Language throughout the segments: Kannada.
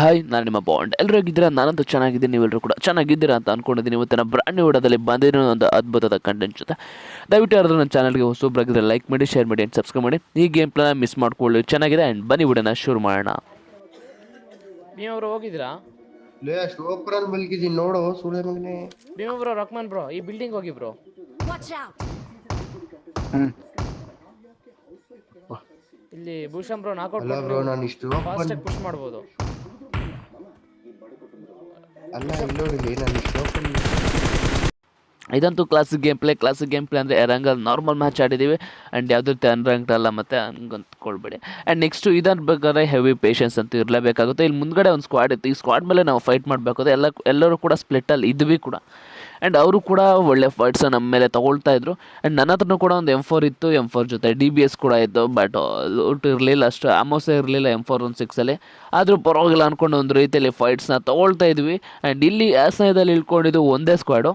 ಹಾಯ್ ನಾನು ನಿಮ್ಮ ಬಾಂಡ್. ಎಲ್ಲರೂ ಹೇಗಿದ್ದೀರಾ? ನಾನಂತೂ ಚೆನ್ನಾಗಿದ್ದೀನಿ ನೀವೆಲ್ಲರೂ ಕೂಡ ಚೆನ್ನಾಗಿದ್ದೀರಾ ಅಂತ ಅಂದ್ಕೊಂಡಿದ್ದೀನಿ ಇವತ್ತಿನ ಬ್ರಾಂಡ್ ನ್ಯೂ ವಿಡಿಯೋದಲ್ಲಿ ಬಂದಿರೋ ಒಂದು ಅದ್ಭುತದ ಕಂಟೆಂಟ್ ಜೊತೆ. ದಯವಿಟ್ಟು ಯಾರಾದರೂ ನನ್ನ ಚಾನಲ್ಗೆ ಹೊಸಬ್ರಾಗಿದ್ದರೆ ಲೈಕ್ ಮಾಡಿ ಶೇರ್ ಮಾಡಿ ಆ್ಯಂಡ್ ಸಬ್ಸ್ಕ್ರೈಬ್ ಮಾಡಿ. ಈ ಗೇಮ್ ಪ್ಲಾನ್ ಮಿಸ್ ಮಾಡ್ಕೊಳ್ಳಿ. ಚೆನ್ನಾಗಿದೆ ಆ್ಯಂಡ್ ಬನ್ನಿ ವಿಡಿಯೋನ ಶುರು ಮಾಡೋಣ. ಭೀಮವ್ರು ಹೋಗಿದ್ದೀರಾ? ಲೇ ನೋಡು ಸುಳೆ ಮಗನೇ ಬ್ರೋ ರಕ್ಮನ್ ಬ್ರೋ ಈ ಬಿಲ್ಡಿಂಗ್ ಹೋಗಿ ಬ್ರೋ! ಇಲ್ಲಿ ಭೂಷಣ್ ಬ್ರೋ ನಾಕೌಟ್ ಅಲ್ಲ ಬ್ರೋ ನಾನು ಇಷ್ಟು ಫಾಸ್ಟ್ ಆಗಿ ಪುಷ್ ಮಾಡ್ಬೋದು. ಅಲ್ಲ ನಾನು ಇದಂತೂ classic game play classic game play ಅಂದರೆ ರಂಗಲ್ ನಾರ್ಮಲ್ ಮ್ಯಾಚ್ ಆಡಿದ್ದೀವಿ ಆ್ಯಂಡ್ ಯಾವುದೇ ರೀತಿ ಅನ್ರಂಕ್ಡ್ ಅಲ್ಲ ಮತ್ತು ಹಂಗೆ ಅಂದ್ಕೊಳ್ಬೇಡಿ ಆ್ಯಂಡ್ ನೆಕ್ಸ್ಟು ಇದನ್ನು ಬೇಕಾದ್ರೆ ಹೆವಿ ಪೇಷನ್ಸ್ ಅಂತ ಇರಲೇಬೇಕಾಗುತ್ತೆ. ಇಲ್ಲಿ ಮುಂದ್ಗಡೆ ಒಂದು ಸ್ಕ್ವಾಡ್ ಇತ್ತು. ಈ ಸ್ಕ್ವಾಡ್ ಮೇಲೆ ನಾವು ಫೈಟ್ ಮಾಡಬೇಕು ಎಲ್ಲ ಎಲ್ಲರೂ ಕೂಡ ಸ್ಪ್ಲಿಟ್ಟಲ್ಲಿ ಇದ್ವಿ ಕೂಡ. ಆ್ಯಂಡ್ ಅವರು ಕೂಡ ಒಳ್ಳೆ ಫೈಟ್ಸ್ ನಮ್ಮ ಮೇಲೆ ತೊಗೊಳ್ತಾ ಇದ್ರು. ಆ್ಯಂಡ್ ನನ್ನ ಹತ್ರನೂ ಕೂಡ ಒಂದು ಎಂ ಫೋರ್ ಇತ್ತು ಎಂ ಫೋರ್ ಜೊತೆ ಡಿ ಬಿ ಎಸ್ ಕೂಡ ಇತ್ತು ಬಟ್ ಲೂಟ್ ಇರಲಿಲ್ಲ ಅಷ್ಟು ಆಮೋಸ ಇರಲಿಲ್ಲ ಎಂ ಫೋರ್ ಒನ್ ಸಿಕ್ಸಲ್ಲಿ ಆದರೂ ಪರವಾಗಿಲ್ಲ ಅಂದ್ಕೊಂಡು ಒಂದು ರೀತಿಯಲ್ಲಿ ಫೈಟ್ಸ್ನ ತೊಗೊಳ್ತಾ ಇದ್ವಿ. ಆ್ಯಂಡ್ ಇಲ್ಲಿ ಆಸನದಲ್ಲಿ ಇಳ್ಕೊಂಡಿದ್ದು ಒಂದೇ ಸ್ಕ್ವಾಡು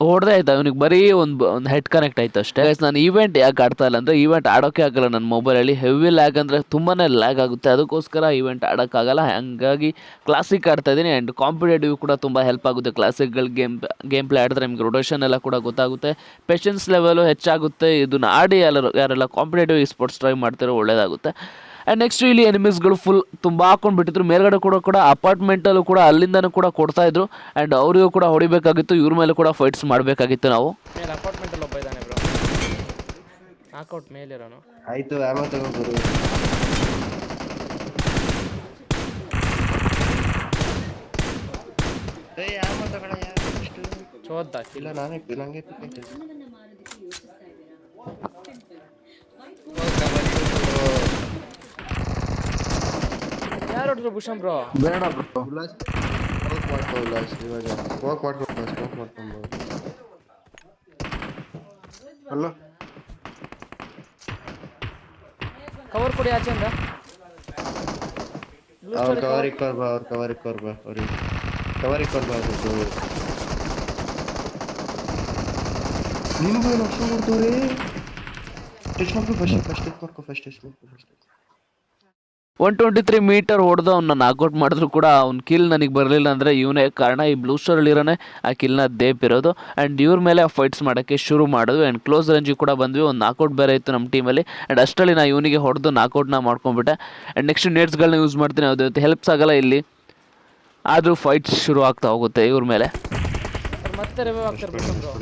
ಹೊಡೆದೇ ಆಯ್ತು, ಅವ್ನಿಗೆ ಬರೀ ಒಂದು ಒಂದು ಹೆಡ್ ಕನೆಕ್ಟ್ ಆಯ್ತು ಅಷ್ಟೇ. ನಾನು ಈವೆಂಟ್ ಯಾಕೆ ಆಡ್ತಾ ಇಲ್ಲ ಅಂದರೆ ಈವೆಂಟ್ ಆಡೋಕೆ ಆಗಲ್ಲ ನನ್ನ ಮೊಬೈಲಲ್ಲಿ ಹೆವಿ ಲ್ಯಾಗ್ ಅಂದರೆ ತುಂಬಾ ಲ್ಯಾಗ್ ಆಗುತ್ತೆ. ಅದಕ್ಕೋಸ್ಕರ ಈವೆಂಟ್ ಆಡೋಕ್ಕಾಗಲ್ಲ ಹಾಗಾಗಿ ಕ್ಲಾಸಿಕ್ ಆಡ್ತಾ ಇದ್ದೀನಿ ಆ್ಯಂಡ್ ಕಾಂಪಿಟೇಟಿವ್ ಕೂಡ ತುಂಬ ಹೆಲ್ಪ್ ಆಗುತ್ತೆ. ಕ್ಲಾಸಿಕ್ಗಳು ಗೇಮ್ ಗೇಮ್ ಪ್ಲೇ ಆಡಿದ್ರೆ ನಿಮ್ಗೆ ರೊಟೇಷನ್ ಎಲ್ಲ ಕೂಡ ಗೊತ್ತಾಗುತ್ತೆ. ಪೇಷನ್ಸ್ ಲೆವೆಲು ಹೆಚ್ಚಾಗುತ್ತೆ. ಇದನ್ನು ಆಡಿ ಯಾರೆಲ್ಲ ಕಾಂಪಿಟೇಟಿವ್ ಸ್ಪೋರ್ಟ್ಸ್ ಟ್ರೈ ಮಾಡ್ತಾರೋ ಒಳ್ಳೇದಾಗುತ್ತೆ. ಆ್ಯಂಡ್ ನೆಕ್ಸ್ಟ್ ಇಲ್ಲಿ ಎನಿಮೀಸ್ಗಳು ಫುಲ್ ತುಂಬ ಹಾಕೊಂಡು ಬಿಟ್ಟಿದ್ರು ಮೇಲ್ಗಡೆ ಕೂಡ ಕೂಡ ಅಪಾರ್ಟ್ಮೆಂಟಲ್ಲೂ ಕೂಡ ಅಲ್ಲಿಂದನೂ ಕೂಡ ಕೊಡ್ತಾ ಇದ್ರು. ಆ್ಯಂಡ್ ಅವರಿಗೂ ಕೂಡ ಹೊಡಿಬೇಕಾಗಿತ್ತು. ಇವ್ರ ಮೇಲೆ ಕೂಡ ಫೈಟ್ಸ್ ಮಾಡಬೇಕಾಗಿತ್ತು ನಾವು. ಅಪಾರ್ಟ್ಮೆಂಟಲ್ಲಿ ಒಬ್ಬ ಇದ್ದಾನೆ ಬ್ರೋ ನಾಕೌಟ್ ಮೇಲಿರೋನು ಆಯ್ತು ಆಮ ತಗೋ ಗುರು ಏ ಆಮ ತಗೊಳ ಚೋದ್ದ ಇಲ್ಲ ನಾನೇ ನಂಗೆ ಪಿಕ್ ಯಾರು ಹೊಡೆದ್ರು ಭೂಷಣ್ ಬ್ರೋ ಉಲ್ಲಾಸ್ ಸ್ಮೋಕ್ ಮಾಡ್ಕೊ ಉಲ್ಲಾಸ್ ಇವಾಗ ಸ್ಮೋಕ್ ಮಾಡ್ಕೊ ಸ್ಮೋಕ್ ಮಾಡ್ಕೊಂಡು ಅಲ್ಲ ಕವರ್ ಕೊಡಿ ಆಚೆಯಿಂದ ಬ್ಲೂ ಅವ್ರ ಸ್ಟೋರಿ ಕವರಿಗೆ ಕೊರ್ ಬಾ ಅವ್ರ ಕವರಿಗೆ ಕೊರ್ ಬಾ ಅವ್ರಿಗೆ ಕವರಿಗೆ ಕೊರ್ ಬಾ ಅವ್ರಿಗೆ ನಿನಗೂ ಏನು ಅಷ್ಟು ಕೊಡ್ತವ್ರಿ ಟಚ್ ಮಾಡ್ಕೊ ಫಸ್ಟ್ ಫಸ್ಟ್ ಟಚ್ ಮಾಡ್ಕೊ ಫಸ್ಟ್ ಟಚ್ ಮಾಡ್ಕೊ first one twenty three metre ಹೊಡೆದು ಅವ್ನ ನಾಕ್ಔಟ್ ಮಾಡಿದ್ರು ಕೂಡ ಅವ್ನ ಕಿಲ್ ನನಗೆ ಬರಲಿಲ್ಲ ಅಂದರೆ ಇವನೇ ಕಾರಣ ಈ ಬ್ಲೂ ಸ್ಟೋರಲ್ಲಿರೋನೇ ಆ ಕಿಲ್ನ ದೇಪ್ ಇರೋದು. ಆ್ಯಂಡ್ ಇವ್ರ ಮೇಲೆ ಫೈಟ್ಸ್ ಮಾಡೋಕ್ಕೆ ಶುರು ಮಾಡಿದ್ವಿ. ಆ್ಯಂಡ್ ಕ್ಲೋಸ್ ರೇಂಜಿಗೆ ಕೂಡ ಬಂದ್ವಿ. ಒಂದು ನಾಕೌಟ್ ಬೇರೆ ಇತ್ತು ನಮ್ಮ ಟೀಮಲ್ಲಿ ಆ್ಯಂಡ್ ಅಷ್ಟರಲ್ಲಿ ನಾನು ಇವನಿಗೆ ಹೊಡೆದು ನಾಕೌಟ್ನ ಮಾಡ್ಕೊಂಡ್ಬಿಟ್ಟೆ ಆ್ಯಂಡ್ ನೆಕ್ಸ್ಟ್ ನೇಟ್ಸ್ಗಳನ್ನ ಯೂಸ್ ಮಾಡ್ತೀನಿ. ಅದು ಹೆಲ್ಪ್ಸ್ ಆಗಲ್ಲ ಇಲ್ಲಿ. ಆದರೂ ಫೈಟ್ಸ್ ಶುರು ಆಗ್ತಾ ಹೋಗುತ್ತೆ ಇವ್ರ ಮೇಲೆ. ಮತ್ತೆ ರಿವೈವ್ ಆಗ್ತಾರೆ ಭೂಷಣ್ ಬ್ರೋ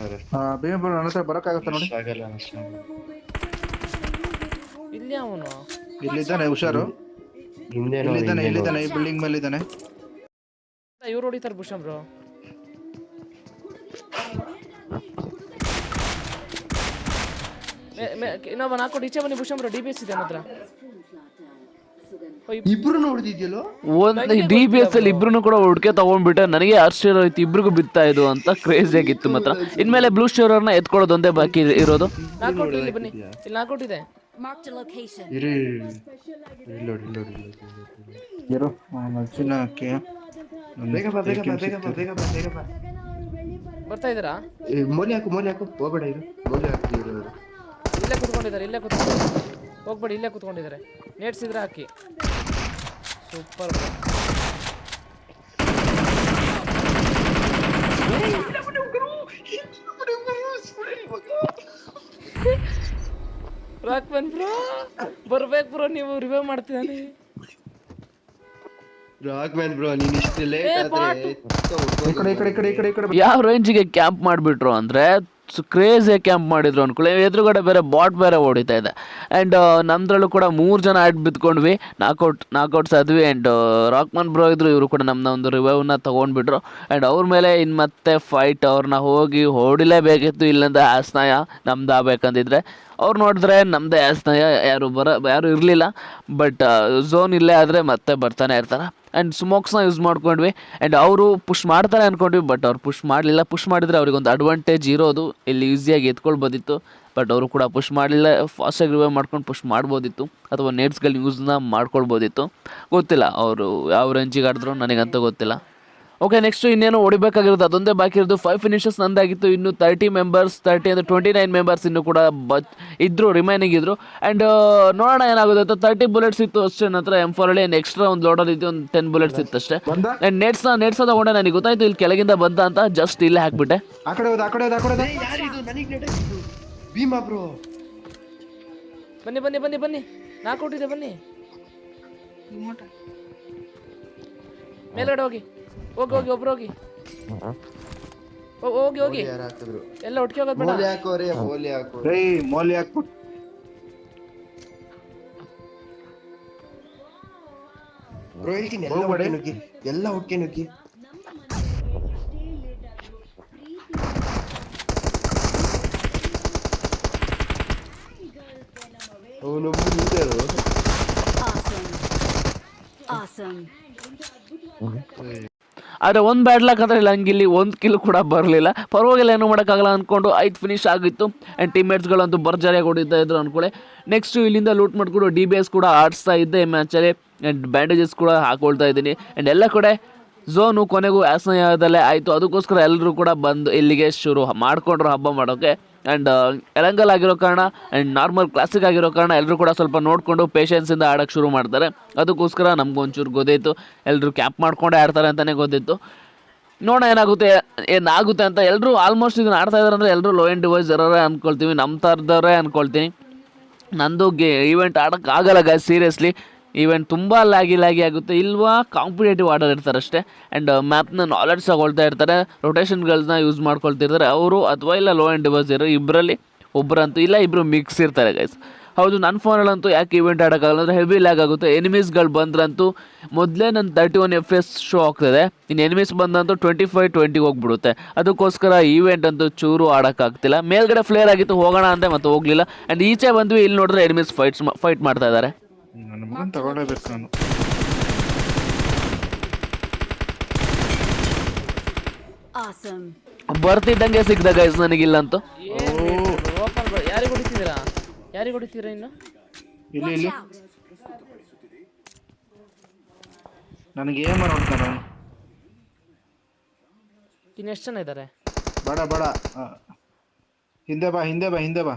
ಭೀಮ ಬ್ರೋ ನನ್ನ ಹತ್ರ ಬರಕ್ಕಾಗತ್ತ ನೋಡಿ? ಆಗಲ್ಲ ಇಲ್ಲಿ ಅವನು. ಇಲ್ಲಿದ್ದಾನೆ ಹುಷಾರು. ಹಿಂದೆ ಇಲ್ಲಿದ್ದಾನೆ ಇಲ್ಲಿದ್ದಾನೆ ಈ ಬಿಲ್ಡಿಂಗ್ ಮೇಲೆ ಇದ್ದಾನೆ ಇವ್ರು ಹೊಡಿತಾರೆ ಭೂಷಣ್ ಬ್ರೋ ಇನ್ನೊಬ್ಬ ನಾಲ್ಕು ಈಚೆ ಬನ್ನಿ Bhushan bro D B S ಇದೆ ಮಾತ್ರ ಇಬ್ರು ಒಂದು ಡಿ ಬಿ ಎಸ್ ಅಲ್ಲಿ ಇಬ್ರು ಕೂಡ ಹುಡ್ಕೆ ತಗೊಂಡ್ಬಿಟ್ಟೆ ನನಗೆ ಆಶ್ಚರ್ಯ ಆಯ್ತು? ಇಬ್ರಿಗೂ ಬಿತ್ತಾ ಇದು ಅಂತ ಕ್ರೇಜಿ ಆಗಿತ್ತು ಮಾತ್ರ. ಇನ್ಮೇಲೆ ಬ್ಲೂ ಸ್ಟೋರ್ ಎತ್ಕೊಳ್ಳೋದು ಒಂದೇ ಬಾಕಿ ಇರೋದು. ಇಲ್ಲಿ ಬನ್ನಿ. ಇಲ್ಲಿ ನಾಲ್ಕೌಟ್ ಇದೆ Marked a location. ಇರಿ ನೋಡಿ ಇಲ್ಲಿ ನೋಡಿ. ಇರು ಚಿನ್ನ ಹಾಕಿ. ಬೇಗ ಬಾ ಬೇಗ ಬಾ ಬೇಗ ಬಾ ಬೇಗ ಬಾ ಬೇಗ ಬಾ ಬರ್ತಾ ಇದ್ದೀರಾ? ಏ, ಮೋಲಿ ಹಾಕು ಮೋಲಿ ಹಾಕು. ಹೋಗ್ಬೇಡ ಇದು ಮೋಲಿ ಹಾಕಿ ಇರು. ಇಲ್ಲೇ ಕುತ್ಕೊಂಡಿದ್ದಾರೆ ಇಲ್ಲೇ ಕುತ್ಕೊಂಡಿದ್ದಾರೆ. ಹೋಗ್ಬೇಡಿ ಇಲ್ಲೇ ಕುತ್ಕೊಂಡಿದ್ದಾರೆ. ನೇಟ್ಸಿದ್ರೆ ಹಾಕಿ. ಸೂಪರ್. ರಾಕ್ಮನ್ ಬ್ರೋ ಬರ್ಬೇಕು ಬ್ರೋ ನೀವು ರಿವೈವ್ ಮಾಡ್ತಿದ್ದಾನೆ ರಾಕ್ ಮ್ಯಾನ್ ಬ್ರೋ ನೀನ್ ಇಷ್ಟು ಲೇಟ್ ಆದ್ರೆ ಈ ಕಡೆ ಈ ಕಡೆ ಈ ಕಡೆ ಈ ಕಡೆ ಈ ಕಡೆ ಯಾವ ರೇಂಜಿಗೆ ಕ್ಯಾಂಪ್ ಮಾಡಿಬಿಟ್ರು ಅಂದರೆ ಕ್ರೇಜಿ ಕ್ಯಾಂಪ್ ಮಾಡಿದ್ರು ಅನ್ಕೊಳ್ಳಿ. ಎದುರುಗಡೆ ಬೇರೆ ಬಾಟ್ ಬೇರೆ ಹೊಡಿತಾ ಇದೆ. ಆ್ಯಂಡ್ ನಮ್ದ್ರಲ್ಲೂ ಕೂಡ ಮೂರು ಜನ ಆಡ್ ಬಿತ್ಕೊಂಡ್ವಿ ನಾಕೌಟ್ ನಾಕೌಟ್ಸ್ ಆದ್ವಿ ಆ್ಯಂಡ್ ರಾಕ್ಮನ್ ಬ್ರೋ ಇದ್ರು ಇವರು ಕೂಡ ನಮ್ಮನ್ನ ಒಂದು ರಿವೈವ್ನ ತೊಗೊಂಡ್ಬಿಟ್ರು. ಆ್ಯಂಡ್ ಅವ್ರ ಮೇಲೆ ಇನ್ನು ಮತ್ತೆ ಫೈಟ್ ಅವ್ರನ್ನ ಹೋಗಿ ಹೊಡಿಲೇಬೇಕಿತ್ತು. ಇಲ್ಲಿಂದ ಆಸ್ನಾಯ ನಮ್ದು ಆಗ್ಬೇಕಂದಿದ್ರೆ. ಅವ್ರು ನೋಡಿದ್ರೆ ನಮ್ಮದೇ ಆಸ್ನಾಯ ಯಾರು ಬರ, ಯಾರು ಇರಲಿಲ್ಲ. ಬಟ್ ಝೋನ್ ಇಲ್ಲೇ ಆದರೆ ಮತ್ತೆ ಬರ್ತಾನೆ ಇರ್ತಾರೆ. ಆ್ಯಂಡ್ ಸ್ಮೋಕ್ಸ್ನ ಯೂಸ್ ಮಾಡ್ಕೊಂಡ್ವಿ. ಆ್ಯಂಡ್ ಅವರು ಪುಷ್ ಮಾಡ್ತಾರೆ ಅಂದ್ಕೊಂಡ್ವಿ ಬಟ್ ಅವ್ರು ಪುಷ್ ಮಾಡಲಿಲ್ಲ. ಪುಷ್ ಮಾಡಿದರೆ ಅವ್ರಿಗೊಂದು ಅಡ್ವಾಂಟೇಜ್ ಇರೋದು. ಇಲ್ಲಿ ಈಸಿಯಾಗಿ ಎತ್ಕೊಳ್ಬೋದಿತ್ತು. ಬಟ್ ಅವರು ಕೂಡ ಪುಷ್ ಮಾಡಲಿಲ್ಲ. ಫಾಸ್ಟಾಗಿ ರಿವೈವ್ ಮಾಡ್ಕೊಂಡು ಪುಷ್ ಮಾಡ್ಬೋದಿತ್ತು. ಅಥವಾ ನೇಟ್ಸ್ಗಳನ್ನ ಯೂಸ್ನ ಮಾಡ್ಕೊಳ್ಬೋದಿತ್ತು. ಗೊತ್ತಿಲ್ಲ, ಅವರು ಯಾವ ರೇಂಜಿಗೆ ಆಡಿದ್ರು ನನಗಂತೂ ಗೊತ್ತಿಲ್ಲ. ಓಕೆ ನೆಕ್ಸ್ಟ್ ಇನ್ನೇನು ಹೊಡಿಬೇಕಾಗಿರೋದು ಅದೊಂದೇ ಬಾಕಿ ಇರೋದು. ಫೈವ್ ಫಿನಿಷಸ್ ನಂದಾಗಿತ್ತು. ಇನ್ನು ತರ್ಟಿ ಮೆಂಬರ್ಸ್ ತರ್ಟಿ ಅಂದರೆ ಟ್ವೆಂಟಿ ನೈನ್ ಮೆಂಬರ್ಸ್ ಇನ್ನು ಕೂಡ ಬಚ್ ಇದ್ದರು ರಿಮೈನಿಂಗ್ ಇದ್ದರು ಆ್ಯಂಡ್ ನೋಡೋಣ ಏನಾಗುತ್ತೆ ಅಂತ. ತರ್ಟಿ ಬುಲೆಟ್ಸ್ ಇತ್ತು ಅಷ್ಟೇ. ನನ್ನ ಹತ್ರ ಎಂ ಫೋರ್ ಅಲ್ಲಿ ಎಕ್ಸ್ಟ್ರಾ ಒಂದು ಲೋಡರ್ ಇತ್ತು. ಒಂದು ಟೆನ್ ಬುಲೆಟ್ಸ್ ಇತ್ತು ಅಷ್ಟೇ. ಆ್ಯಂಡ್ ನೆಟ್ಸ್ನ ನೆಟ್ಸ್ ತಗೊಂಡೆ ನನಗೆ ಗೊತ್ತಾಯ್ತು ಇಲ್ಲಿ ಕೆಳಗಿಂದ ಬಂದ ಅಂತ. ಜಸ್ಟ್ ಇಲ್ಲೇ ಹಾಕ್ಬಿಟ್ಟೆ. ಬನ್ನಿ ಬನ್ನಿ ಬನ್ನಿ ಬನ್ನಿ. ನಾಲ್ಕು ಕೊಟ್ಟಿದೆ ಬನ್ನಿ. ಮೇಲ್ಗಡೆ ಹೋಗಿ. ಹೋಗಿ ಹೋಗಿ ಒಬ್ರು ಹೋಗಿ. ಹೋಗಿ ಹೋಗಿ. ಯಾರು ಎಲ್ಲ ಒಟ್ಟಿಗೆ ಹೋಗೋದು ಬೇಡ. ಹೋಲಿ ಹಾಕೋರೆ ಮೋಲಿ ಹಾಕೋ ರೇ. ಮೋಲಿ ಹಾಕ್ಬಿಟ್ಟು ಬ್ರೋ ಹೇಳ್ತೀನಿ ಎಲ್ಲ. ಒಟ್ಟಿಗೆ ನುಗ್ಗಿ ಎಲ್ಲ ಒಟ್ಟಿಗೆ ನುಗ್ಗಿ. ಅವನು ಮುಂದರು Awesome. ಆದರೆ ಒಂದು ಬ್ಯಾಡ್ ಲಕ್ ಅಂದರೆ ಇಲ್ಲಿ ಒಂದು ಕಿಲ್ ಕೂಡ ಬರಲಿಲ್ಲ. ಪರವಾಗಿಲ್ಲ, ಏನು ಮಾಡೋಕ್ಕಾಗಲ್ಲ ಅಂದ್ಕೊಂಡು ಐದು ಫಿನಿಶ್ ಆಗಿತ್ತು. ಆ್ಯಂಡ್ ಟೀಮ್ಮೇಟ್ಸ್ಗಳಂತೂ ಭರ್ಜರಿಯಾಗಿ ಹೊಡಿತಾ ಇದ್ರು ಅಂದ್ಕೊಳ್ಳಿ ನೆಕ್ಸ್ಟು ಇಲ್ಲಿಂದ ಲೂಟ್ ಮಾಡಿಕೊಂಡು ಡಿ ಬಿ ಎಸ್ ಕೂಡ ಆಡಿಸ್ತಾ ಇದ್ದೆ ಮ್ಯಾಚಲ್ಲಿ ಆ್ಯಂಡ್ ಬ್ಯಾಂಡೇಜಸ್ ಕೂಡ ಹಾಕೊಳ್ತಾ ಇದ್ದೀನಿ. ಆ್ಯಂಡ್ ಎಲ್ಲ ಕಡೆ ಝೋನು ಕೊನೆಗೂ ಆಸನದಲ್ಲೇ ಆಯಿತು. ಅದಕ್ಕೋಸ್ಕರ ಎಲ್ಲರೂ ಕೂಡ ಬಂದು ಇಲ್ಲಿಗೆ ಶುರು ಮಾಡಿಕೊಂಡ್ರು ಹಬ್ಬ ಮಾಡೋಕ್ಕೆ ಆ್ಯಂಡ್ ಎಲಂಗಲ್ ಆಗಿರೋ ಕಾರಣ ಆ್ಯಂಡ್ ನಾರ್ಮಲ್ ಕ್ಲಾಸಿಕ್ ಆಗಿರೋ ಕಾರಣ ಎಲ್ಲರೂ ಕೂಡ ಸ್ವಲ್ಪ ನೋಡಿಕೊಂಡು ಪೇಷನ್ಸಿಂದ ಆಡೋಕ್ಕೆ ಶುರು ಮಾಡ್ತಾರೆ. ಅದಕ್ಕೋಸ್ಕರ ನಮಗೊಂಚೂರು ಗೊತ್ತಿತ್ತು ಎಲ್ಲರೂ ಕ್ಯಾಪ್ ಮಾಡ್ಕೊಂಡೇ ಆಡ್ತಾರೆ ಅಂತಲೇ ಗೊತ್ತಿತ್ತು ನೋಡೋಣ ಏನಾಗುತ್ತೆ ಏನಾಗುತ್ತೆ ಅಂತ ಎಲ್ಲರೂ ಆಲ್ಮೋಸ್ಟ್ ಇದನ್ನು ಆಡ್ತಾ ಇದ್ದಾರೆ ಅಂದರೆ ಎಲ್ಲರೂ ಲೋ ಆ್ಯಂಡ್ ಡಿವೈಸ್ ಇರೋರೇ ಅಂದ್ಕೊಳ್ತೀವಿ ನಮ್ಮ ಥರದವರೇ ಅಂದ್ಕೊಳ್ತೀನಿ ನಂದು ಗೇ ಈವೆಂಟ್ ಆಡೋಕ್ಕಾಗಲ್ಲ ಗಾಯ್ ಸೀರಿಯಸ್ಲಿ ಈವೆಂಟ್ ತುಂಬ ಲ್ಯಾಗಿ ಲ್ಯಾಗಿ ಆಗುತ್ತೆ. ಇಲ್ವಾ? ಕಾಂಪಿಟೇಟಿವ್ ಆರ್ಡರ್ ಇರ್ತಾರೆ ಅಷ್ಟೇ. ಆ್ಯಂಡ್ ಮ್ಯಾಪ್ನ ನಾಲೆಡ್ಜ್ ತಗೊಳ್ತಾ ಇರ್ತಾರೆ. ರೊಟೇಷನ್ಗಳನ್ನ ಯೂಸ್ ಮಾಡ್ಕೊಳ್ತಿರ್ತಾರೆ. ಅವರು ಅಥವಾ ಇಲ್ಲ ಲೋ ಆ್ಯಂಡ್ ಡಿವೈಸ್ ಇರೋ ಇಬ್ಬರಲ್ಲಿ ಒಬ್ಬರಂತೂ ಇಲ್ಲ ಇಬ್ಬರು ಮಿಕ್ಸ್ ಇರ್ತಾರೆ ಗೈಸ್ ಹೌದು ನನ್ನ ಫೋನಲ್ಲಂತೂ ಯಾಕೆ ಇವೆಂಟ್ ಆಡೋಕ್ಕಾಗಲ್ಲ? ಅಂದರೆ ಹೆವಿ ಲ್ಯಾಗ್ ಆಗುತ್ತೆ. ಎನಿಮೀಸ್ಗಳು ಬಂದ್ರಂತೂ ಮೊದಲೇ ನನ್ನ thirty one F S show ಆಗ್ತದೆ. ಇನ್ನು ಎನಿಮೀಸ್ ಬಂದಂತೂ ಟ್ವೆಂಟಿ ಫೈವ್ ಟ್ವೆಂಟಿಗೆ ಹೋಗ್ಬಿಡುತ್ತೆ. ಅದಕ್ಕೋಸ್ಕರ ಈವೆಂಟ್ ಅಂತೂ ಚೂರು ಆಡೋಕ್ಕಾಗ್ತಿಲ್ಲ. ಮೇಲ್ಗಡೆ ಫ್ಲೇರ್ ಆಗಿತ್ತು, ಹೋಗೋಣ ಅಂತ ಮತ್ತೆ ಹೋಗಲಿಲ್ಲ. ಆ್ಯಂಡ್ ಈಚೆ ಬಂದ್ವಿ, ಇಲ್ಲಿ ನೋಡಿದ್ರೆ ಎನಿಮೀಸ್ ಫೈಟ್ಸ್ ಫೈಟ್ ಮಾಡ್ತಾ ಇದ್ದಾರೆ. ನನ್ನ ಮಗನ್ ತಗೊಳ್ಳೇಬೇಕು ನಾನು. Awesome. ಬರ್ತಿದ್ದಂಗೆ ಸಿಗ್ದ ಗೈಸ್ ನನಗಿಲ್ಲಂತೂ. ಓಪನ್ ಯಾರಿಗೆ ಹೊಡಿತಿದ್ದೀರಾ? ಯಾರಿಗೆ ಹೊಡಿತೀರಾ ಇನ್ನು? ಇಲ್ಲಿ ಇಲ್ಲಿ. ನನಗೆ ಏನ್ ನೋಡ್ತಾನೆ ಅವನು ಇನ್ನು ಎಷ್ಟು ಜನ ಇದ್ದಾರೆ ಬೇಡ ಬೇಡ. ಆ. ಹಿಂದೆ ಬಾ ಹಿಂದೆ ಬಾ ಹಿಂದೆ ಬಾ.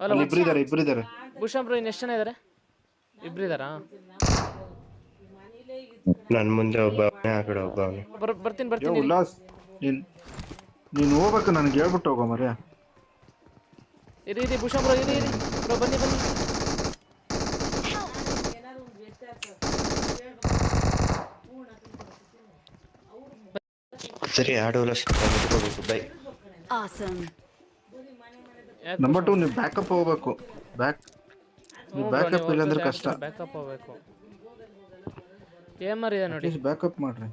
ಅಲ್ಲ ಅಲ್ಲಿ ಇಬ್ರು ಇದಾರೆ ಇಬ್ರು ಇದಾರೆ. ಭೂಷಣ್ ಬ್ರೋ ಇನ್ನು ಎಷ್ಟು ಜನ ಇದ್ದಾರೆ ಇಬ್ರು ಇದ್ದಾರಾ ನನ್ ಮುಂದೆ ಒಬ್ಬ ಅವ್ನೆ, ಆ ಕಡೆ ಒಬ್ಬ ಅವನು. ಬರ್ ಬರ್ತೀನಿ ಬರ್ತೀನಿ. ಉಲ್ಲಾಸ್ ನೀನ್ ನೀನ್ ಹೋಗ್ಬೇಕು ನನಗೆ ಹೇಳ್ಬಿಟ್ಟು ಹೋಗೋ ಮರ್ಯ ಇರಿ ಇರಿ ಭೂಷಣ್ ಬ್ರೋ ಇರಿ ಇರಿ. ಬ್ರೋ ಬನ್ನಿ ಬನ್ನಿ. ಸರಿ ಆಡೋಲ್ಲ ಬೈ Awesome. ಯಾಕೆ ನಂಬರ್ ಟು ನೀವು ಬ್ಯಾಕಪ್ ಹೋಗ್ಬೇಕು. ಬ್ಯಾಕ್ ಬ್ಯಾಕಪ್ ಇಲ್ಲ ಅಂದ್ರೆ ಕಷ್ಟ. ಬ್ಯಾಕಪ್ ಆಗಬೇಕು ಏಮರ್ ಇದೆ ನೋಡಿ. ಬ್ಯಾಕಪ್ ಮಾಡ್ರಿ.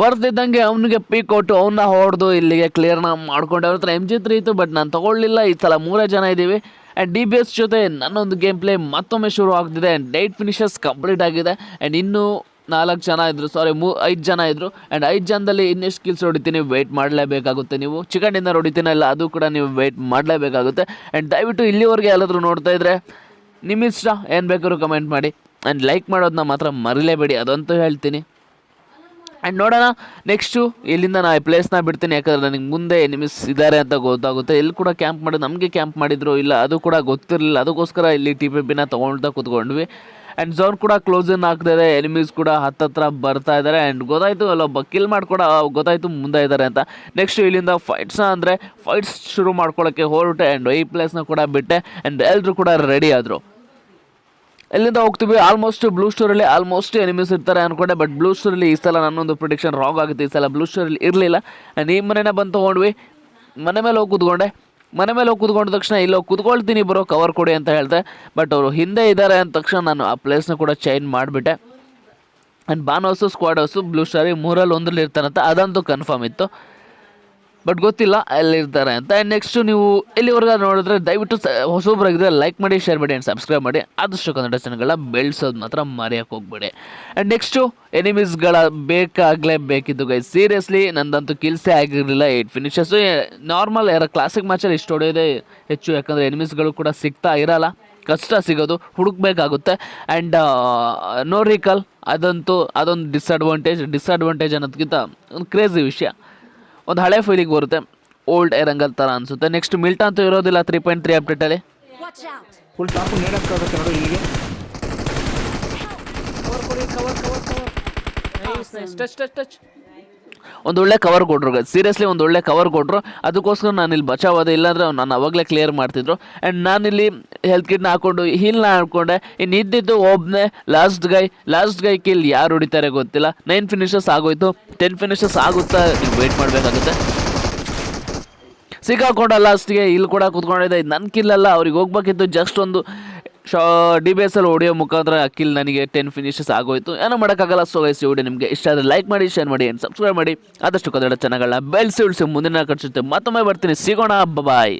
ಬರ್ತಿದ್ದಂಗೆ ಅವನಿಗೆ ಪೀಕ್ ಕೊಟ್ಟು ಅವನ್ನ ಹೊಡೆದು ಇಲ್ಲಿಗೆ ಕ್ಲಿಯರ್ನ ಮಾಡ್ಕೊಂಡು. ಅವ್ರ ಹತ್ರ ಎಂ ಜಿ ತ್ರೀ ಇತ್ತು ಬಟ್ ನಾನು ತೊಗೊಳ್ಳಿಲ್ಲ. ಈ ಸಲ ಮೂರೇ ಜನ ಇದ್ದೀವಿ. ಆ್ಯಂಡ್ ಡಿ ಬಿ ಎಸ್ ಜೊತೆ ನನ್ನೊಂದು ಗೇಮ್ ಪ್ಲೇ ಮತ್ತೊಮ್ಮೆ ಶುರು ಆಗ್ತಿದೆ. ಆ್ಯಂಡ್ ಡೈಟ್ ಫಿನಿಷಸ್ ಕಂಪ್ಲೀಟ್ ಆಗಿದೆ. ಆ್ಯಂಡ್ ಇನ್ನೂ ನಾಲ್ಕು ಜನ ಇದ್ರು. ಸಾರಿ ಮೂ ಐದು ಜನ ಇದ್ರು. ಆ್ಯಂಡ್ ಐದು ಜನದಲ್ಲಿ ಇನ್ನೆಷ್ಟು ಸ್ಕಿಲ್ಸ್ ಹೊಡಿತೀನಿ ವೆಯ್ಟ್ ಮಾಡಲೇಬೇಕಾಗುತ್ತೆ ನೀವು. ಚಿಕನ್ ಡಿನ್ನರ್ ಹೊಡಿತೀನಲ್ಲ ಅದು ಕೂಡ ನೀವು ವೆಯ್ಟ್ ಮಾಡಲೇಬೇಕಾಗುತ್ತೆ. ಆ್ಯಂಡ್ ದಯವಿಟ್ಟು ಇಲ್ಲಿವರೆಗೆ ಎಲ್ಲಾದರೂ ನೋಡ್ತಾ ಇದ್ರೆ ನಿಮ್ಮ ಇಷ್ಟ? ಏನು ಬೇಕಾದ್ರೂ ಕಮೆಂಟ್ ಮಾಡಿ. ಆ್ಯಂಡ್ ಲೈಕ್ ಮಾಡೋದನ್ನ ಮಾತ್ರ ಮರಿಲೇಬೇಡಿ, ಅದಂತೂ ಹೇಳ್ತೀನಿ. ಆ್ಯಂಡ್ ನೋಡೋಣ ನೆಕ್ಸ್ಟು ಇಲ್ಲಿಂದ ನಾ ಈ ಪ್ಲೇಸ್ನ ಬಿಡ್ತೀನಿ, ಯಾಕಂದ್ರೆ ನನಗೆ ಮುಂದೆ ಎನಿಮಿಸ್ ಇದ್ದಾರೆ ಅಂತ ಗೊತ್ತಾಗುತ್ತೆ. ಇಲ್ಲಿ ಕೂಡ ಕ್ಯಾಂಪ್ ಮಾಡಿ, ನಮಗೆ ಕ್ಯಾಂಪ್ ಮಾಡಿದ್ರು, ಇಲ್ಲ ಅದು ಕೂಡ ಗೊತ್ತಿರಲಿಲ್ಲ. ಅದಕ್ಕೋಸ್ಕರ ಇಲ್ಲಿ ಟಿ ಪಿ ಪಿನ ತೊಗೊಳ್ತಾ ಕೂತ್ಕೊಂಡ್ವಿ. ಆ್ಯಂಡ್ ಝೋನ್ ಕೂಡ ಕ್ಲೋಸ್ ಇನ್ ಆಗ್ತಿದೆ ಎನಿಮೀಸ್ ಕೂಡ ಹತ್ತತ್ರ ಬರ್ತಾ ಇದ್ದಾರೆ. ಆ್ಯಂಡ್ ಗೊತ್ತಾಯಿತು, ಅಲ್ಲೊಬ್ಬ ಕಿಲ್ ಮಾಡ್ಕೊಡ, ಗೊತ್ತಾಯಿತು ಮುಂದೆ ಇದ್ದಾರೆ ಅಂತ. ನೆಕ್ಸ್ಟ್ ಇಲ್ಲಿಂದ ಫೈಟ್ಸ್ನ ಅಂದರೆ ಫೈಟ್ಸ್ ಶುರು ಮಾಡ್ಕೊಳ್ಳೋಕ್ಕೆ ಹೊರಟೆ ಆ್ಯಂಡ್ ಈ ಪ್ಲೇಸ್ನ ಕೂಡ ಬಿಟ್ಟೆ. ಆ್ಯಂಡ್ ಎಲ್ಲರೂ ಕೂಡ ರೆಡಿ ಆದರು. ಎಲ್ಲಿಂದ ಹೋಗ್ತೀವಿ? ಆಲ್ಮೋಸ್ಟ್ ಬ್ಲೂ ಸ್ಟೋರಲ್ಲಿ ಆಲ್ಮೋಸ್ಟ್ ಎನಿಮೀಸ್ ಇರ್ತಾರೆ ಅನ್ಕೊಂಡೆ ಬಟ್ ಬ್ಲೂ ಸ್ಟೋರಲ್ಲಿ ಈ ಸಲ ನನ್ನೊಂದು ಪ್ರಿಡಿಕ್ಷನ್ ರಾಂಗ್ ಆಗುತ್ತೆ ಈ ಸಲ ಬ್ಲೂ ಸ್ಟೋರಲ್ಲಿ ಇರಲಿಲ್ಲ. ನಿಮ್ಮ ಮನೆನೇ ಬಂದು ತೊಗೊಂಡ್ವಿ. ಮನೆ ಮೇಲೆ ಹೋಗಿ ಕುತ್ಕೊಂಡೆ. ಮನೆ ಮೇಲೆ ಹೋಗಿ ಕುತ್ಕೊಂಡ ತಕ್ಷಣ ಇಲ್ಲಿ ಹೋಗಿ ಕೂತ್ಕೊಳ್ತೀನಿ ಬರೋ ಕವರ್ ಕೊಡಿ ಅಂತ ಹೇಳ್ತೆ ಬಟ್ ಅವರು ಹಿಂದೆ ಇದ್ದಾರೆ ಅಂದ ತಕ್ಷಣ ನಾನು ಆ ಪ್ಲೇಸ್ನ ಕೂಡ ಚೇಂಜ್ ಮಾಡಿಬಿಟ್ಟೆ. ಆ್ಯಂಡ್ ಬಾನ್ ಹೌಸು ಸ್ಕ್ವಾಡ್ ಹೌಸು ಬ್ಲೂ ಸ್ಟಾರಿ ಮೂರಲ್ಲಿ ಒಂದರಲ್ಲಿ ಇರ್ತಾನಂತ, ಅದಂತೂ ಕನ್ಫರ್ಮ್ ಇತ್ತು. ಬಟ್ ಗೊತ್ತಿಲ್ಲ ಎಲ್ಲಿರ್ತಾರೆ ಅಂತ. ಆ್ಯಂಡ್ ನೆಕ್ಸ್ಟು ನೀವು ಎಲ್ಲಿವರೆಗೂ ನೋಡಿದ್ರೆ ದಯವಿಟ್ಟು ಹೊಸೊಬ್ಬರಾಗಿದ್ದರೆ ಲೈಕ್ ಮಾಡಿ ಶೇರ್ ಮಾಡಿ ಆ್ಯಂಡ್ ಸಬ್ಸ್ಕ್ರೈಬ್ ಮಾಡಿ. ಆದಷ್ಟು ಕನ್ನಡ ಚಾನಲ್ಗಳ ಬೆಳೆಸೋದು ಮಾತ್ರ ಮರೆಯೋಕ್ಕೆ ಹೋಗ್ಬೇಡಿ. ಆ್ಯಂಡ್ ನೆಕ್ಸ್ಟು ಎನಿಮೀಸ್ಗಳ ಬೇಕಾಗಲೇ ಬೇಕಿತ್ತು ಗೈ ಸೀರಿಯಸ್ಲಿ ನಂದಂತೂ ಕಿಲ್ಸೇ ಆಗಿರಲಿಲ್ಲ ಏಟ್ ಫಿನಿಷಸ್ಸು ನಾರ್ಮಲ್ ಯಾರ ಕ್ಲಾಸಿಕ್ ಮ್ಯಾಚಲ್ಲಿ ಇಷ್ಟು ಹೊಡೆಯೋದೇ ಹೆಚ್ಚು, ಯಾಕಂದರೆ ಎನಿಮೀಸ್ಗಳು ಕೂಡ ಸಿಗ್ತಾ ಇರಲ್ಲ. ಕಷ್ಟ ಸಿಗೋದು, ಹುಡುಕ್ಬೇಕಾಗುತ್ತೆ. ಆ್ಯಂಡ್ ನೋ ರೀಕಲ್ ಅದಂತೂ, ಅದೊಂದು ಡಿಸ್ಅಡ್ವಾಂಟೇಜ್ ಡಿಸ್ಅಡ್ವಾಂಟೇಜ್ ಅನ್ನೋದಕ್ಕಿಂತ ಒಂದು ಕ್ರೇಜಿ ವಿಷಯ. ಒಂದು ಹಳೆ ಫೀಲಿಗೆ ಬರುತ್ತೆ. ಓಲ್ಡ್ ಎರಂಗಲ್ ಥರ ಅನ್ಸುತ್ತೆ. ನೆಕ್ಸ್ಟ್ ಮಿಲ್ಟಾ ಅಂತೂ ಇರೋದಿಲ್ಲ ತ್ರೀ ಪಾಯಿಂಟ್ ತ್ರೀ ಅಪ್ಡೇಟಲ್ಲಿ ಫುಲ್ ಟಾಪು ನೇಡಕ್ಕಾಗುತ್ತೆ ನೋಡು ಇಲ್ಲಿಗೆ. ಕವರ್ ಕೊಡಿ cover cover cover nice nice touch touch touch ಒಂದು ಒಳ್ಳೆ ಕವರ್ ಕೊಡ್ರು ಸೀರಿಯಸ್ಲಿ ಒಂದು ಒಳ್ಳೆ ಕವರ್ ಕೊಟ್ಟರು ಅದಕ್ಕೋಸ್ಕರ ನಾನು ಇಲ್ಲಿ ಬಚಾವಾದೆ ಇಲ್ಲಾಂದ್ರೆ ನಾನು ಅವಾಗಲೇ ಕ್ಲಿಯರ್ ಮಾಡ್ತಿದ್ರು. ಆ್ಯಂಡ್ ನಾನಿಲ್ಲಿ ಹೆಲ್ತ್ ಕಿಟ್ನ ಹಾಕ್ಕೊಂಡು ಹೀಲ್ನ ಹಾಕ್ಕೊಂಡೆ ಇನ್ನು ಇದ್ದಿದ್ದು ಒಬ್ಬನೇ last guy last guy kill ಯಾರು ಹೊಡಿತಾರೆ ಗೊತ್ತಿಲ್ಲ. ನೈನ್ ಫಿನಿಷಸ್ ಆಗೋಯ್ತು. ಟೆನ್ ಫಿನಿಷಸ್ ಆಗುತ್ತಾ ನೀವು ವೆಯ್ಟ್ ಮಾಡಬೇಕಾಗುತ್ತೆ. ಸಿಕ್ಕಾಕೊಂಡ ಲಾಸ್ಟ್ಗೆ ಇಲ್ಲಿ ಕೂಡ ಕೂತ್ಕೊಂಡಿದ್ದೆ. ಇದು ನನ್ನ ಕಿಲ್ಲಲ್ಲ ಅವ್ರಿಗೆ ಹೋಗ್ಬೇಕಿತ್ತು. ಜಸ್ಟ್ ಒಂದು ಶಾ ಡಿ ಬಿ ಎಸ್ ಅಲ್ಲಿ ಹೊಡಿಯೋ ಮುಖಾಂತರ ಅಖಿಲ್ ನನಗೆ ಟೆನ್ ಫಿನಿಷಸ್ ಆಗೋಯ್ತು. ಏನೋ ಮಾಡೋಕ್ಕಾಗಲ್ಲ ಸೊ ಗೈಸ್ ವಿಡಿಯೋ ನಿಮಗೆ ಇಷ್ಟ ಆದರೆ ಲೈಕ್ ಮಾಡಿ ಶೇರ್ ಮಾಡಿ ಏನು ಸಬ್ಸ್ಕ್ರೈಬ್ ಮಾಡಿ. ಆದಷ್ಟು ಕದಡ ಚೆನ್ನಾಗಲ್ಲ ಬೆಳೆಸಿ ಉಳಿಸಿ ಮುಂದಿನ ಖರ್ಚುತ್ತೆ ಮತ್ತೊಮ್ಮೆ ಬರ್ತೀನಿ. ಸಿಗೋಣ ಬಾಯ್